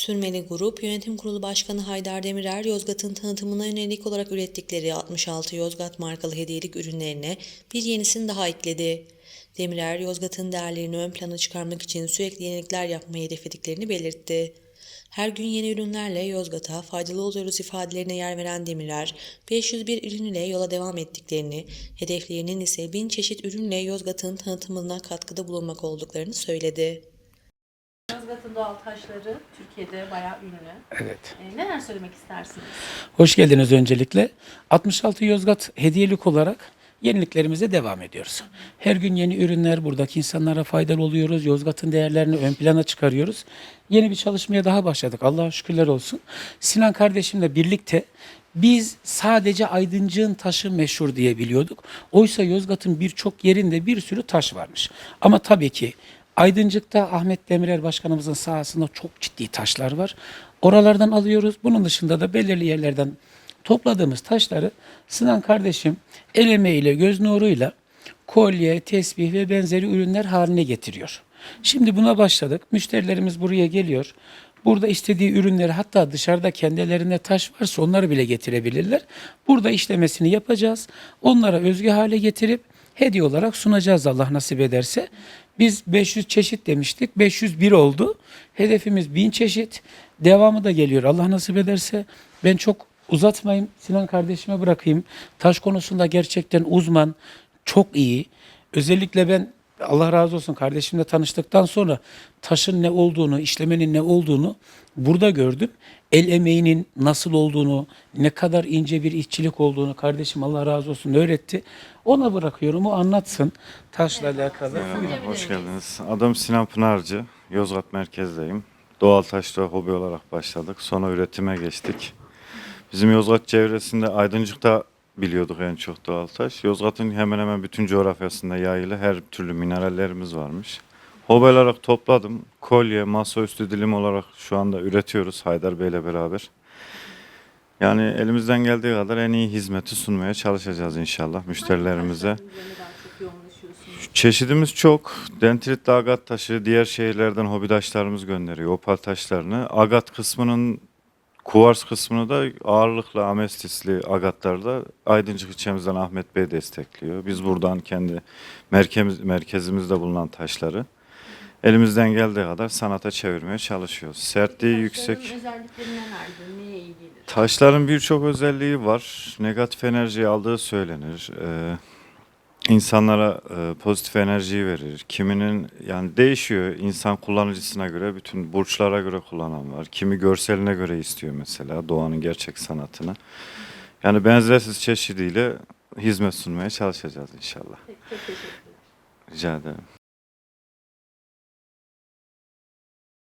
Sürmeli Grup Yönetim Kurulu Başkanı Haydar Demirer, Yozgat'ın tanıtımına yönelik olarak ürettikleri 66 Yozgat markalı hediyelik ürünlerine bir yenisini daha ekledi. Demirer, Yozgat'ın değerlerini ön plana çıkarmak için sürekli yenilikler yapmayı hedeflediklerini belirtti. Her gün yeni ürünlerle Yozgat'a faydalı oluyoruz ifadelerine yer veren Demirer, 501 ürün ile yola devam ettiklerini, hedeflerinin ise 1000 çeşit ürünle Yozgat'ın tanıtımına katkıda bulunmak olduklarını söyledi. Yozgat'ın doğal taşları Türkiye'de bayağı ünlü. Evet. Ee, neler söylemek istersiniz? Hoş geldiniz öncelikle. 66 Yozgat hediyelik olarak yeniliklerimize devam ediyoruz. Her gün yeni ürünler, buradaki insanlara faydalı oluyoruz. Yozgat'ın değerlerini ön plana çıkarıyoruz. Yeni bir çalışmaya daha başladık. Allah'a şükürler olsun. Sinan kardeşimle birlikte biz sadece Aydıncık'ın taşı meşhur diye biliyorduk. Oysa Yozgat'ın birçok yerinde bir sürü taş varmış. Ama tabii ki Aydıncık'ta Ahmet Demirer Başkanımızın sahasında çok ciddi taşlar var. Oralardan alıyoruz. Bunun dışında da belirli yerlerden topladığımız taşları Sinan kardeşim el emeğiyle, göz nuruyla kolye, tesbih ve benzeri ürünler haline getiriyor. Şimdi buna başladık. Müşterilerimiz buraya geliyor. Burada istediği ürünleri hatta dışarıda kendilerine taş varsa onları bile getirebilirler. Burada işlemesini yapacağız. Onlara özgü hale getirip hediye olarak sunacağız Allah nasip ederse. Biz 500 çeşit demiştik. 501 oldu. Hedefimiz 1000 çeşit. Devamı da geliyor Allah nasip ederse. Ben çok uzatmayayım. Sinan kardeşime bırakayım. Taş konusunda gerçekten uzman. Çok iyi. Özellikle ben Allah razı olsun kardeşimle tanıştıktan sonra taşın ne olduğunu, işlemenin ne olduğunu burada gördüm. El emeğinin nasıl olduğunu, ne kadar ince bir işçilik olduğunu kardeşim Allah razı olsun öğretti. Ona bırakıyorum o anlatsın taşla alakalı. Merhaba, hoş geldiniz. Adım Sinan Pınarcı, Yozgat merkezdeyim. Doğal taşla hobi olarak başladık, sonra üretime geçtik. Bizim Yozgat çevresinde Aydıncık'ta biliyorduk en çok doğal taş. Yozgat'ın hemen hemen bütün coğrafyasında yayılı her türlü minerallerimiz varmış. Hobi olarak topladım. Kolye, masaüstü dilim olarak şu anda üretiyoruz Haydar Bey'le beraber. Yani elimizden geldiği kadar en iyi hizmeti sunmaya çalışacağız inşallah müşterilerimize. Çeşidimiz çok. Dentrit agat taşı diğer şehirlerden hobidaşlarımız gönderiyor opal taşlarını. Agat kısmının kuvars kısmını da ağırlıkla amestisli agatlarda Aydıncık ilçemizden Ahmet Bey destekliyor. Biz buradan kendi merkez, merkezimizde bulunan taşları elimizden geldiği kadar sanata çevirmeye çalışıyoruz. Sertliği yüksek. Taşların? Neye iyi gelir? Taşların birçok özelliği var. Negatif enerjiyi aldığı söylenir. Ee, insanlara e, pozitif enerjiyi verir. Kiminin yani değişiyor insan kullanıcısına göre, bütün burçlara göre kullanan var. Kimi görseline göre istiyor mesela doğanın gerçek sanatını. Yani benzersiz çeşidiyle hizmet sunmaya çalışacağız inşallah. Rica ederim.